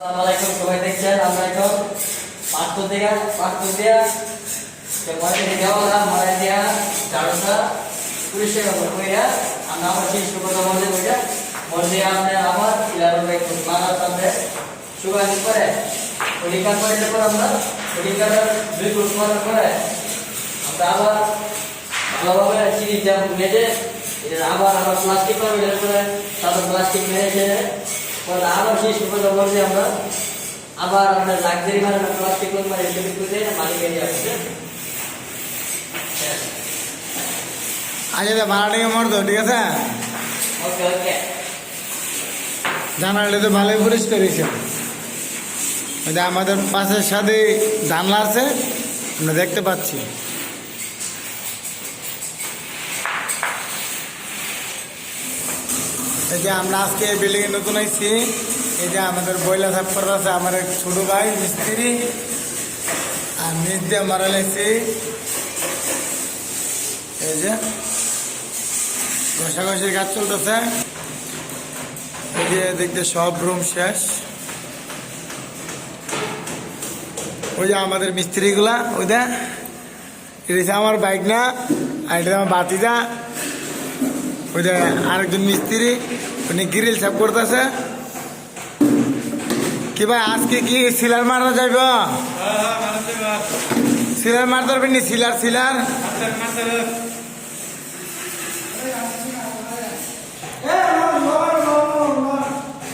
আসসালামাইকুম সবাই দেখছেন? আমরা এখন দিয়া পাঁচটো দিয়া মরে দেওয়া হলাম মরে দেওয়া চারোটা পুলিশের ওপর কইরা আমরা আমার সেই সুগত মধ্যে মরে দেওয়া আমরা আবার ইলার একটু মানার সামনে সুগানি করে পরীক্ষা করে পর আমরা পরীক্ষার দুই গ্রুপ পরে আমরা আবার ভালোভাবে জাম মেজে আবার আবার প্লাস্টিক করে করে তারপর প্লাস্টিক মেরে পরে আবার সেই মধ্যে আমরা আবার আমরা লাক্সারি প্লাস্টিক মানে এসে করে মালিক এরিয়া আচ্ছা ভাড়াটাকে মরতো ঠিক আছে? ওকে ওকে জানালে তো ভালোই পরিষ্কার হয়েছে। আমাদের পাশের সাথে জানলা আছে আমরা দেখতে পাচ্ছি। এই যে আমরা আজকে এই বিল্ডিং নতুন আইছি। এই যে আমাদের বইলা থাপ্পর আছে, আমার এক ছোট ভাই, মিস্ত্রি। আর নিচ দিয়ে মারা লাগছি এই যে ঘষাঘষির কাজ চলতেছে। এই যে দেখতে সব রুম শেষ। ওই যে আমাদের মিস্ত্রিগুলা, ওই দা এটা আমার বাইক না, আর এটা আমার বাতিদা ওই যে আরেকজন মিস্ত্রি, উনি গ্রিল সাফ করতেছে। কি ভাই, আজকে কি সিলার মারা যাইব? সিলার মারতে পারবেন নি? সিলার সিলার।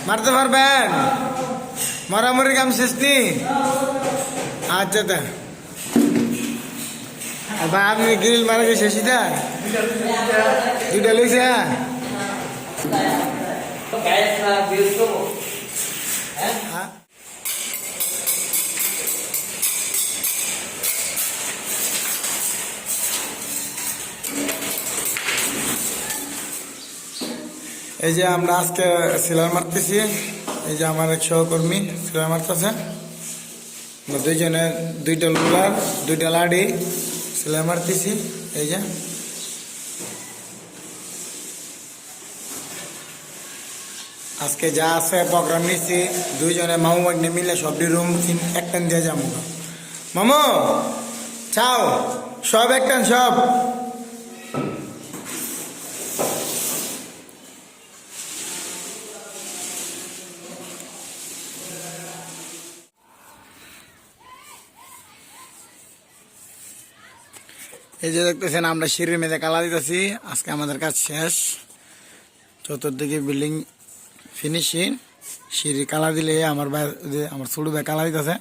মারতে পারবেন? মরামরি কাম শেষ নি? আচ্ছা আপনি গ্রিল মারা গেছে দুইটা লইছে হ্যাঁ? হ্যাঁ। এই যে আমরা আজকে সিলার মারতেছি, এই যে আমার এক সহকর্মী সিলার মারতেছে। আমরা দুইজনে দুইটা লোলার, দুইটা লাডি। সিলাই মারতেছি, এই যে। আজকে যা আছে প্রোগ্রাম নিচ্ছি দুইজনে মামু মাগনে মিলে সবটি রুম একটান দিয়ে যাব। মামু, চাও, সব একটান, সব। এই যে দেখতেছেন, আমরা সিঁড়ির মেঝে কালা দিতেছি। আজকে আমাদের কাজ শেষ। চতুর্দিকে বিল্ডিং ফিনিশিং সিঁড়ি কালা দিলে আমার ভাই আমার ছোট ভাই কালা দিতেছে।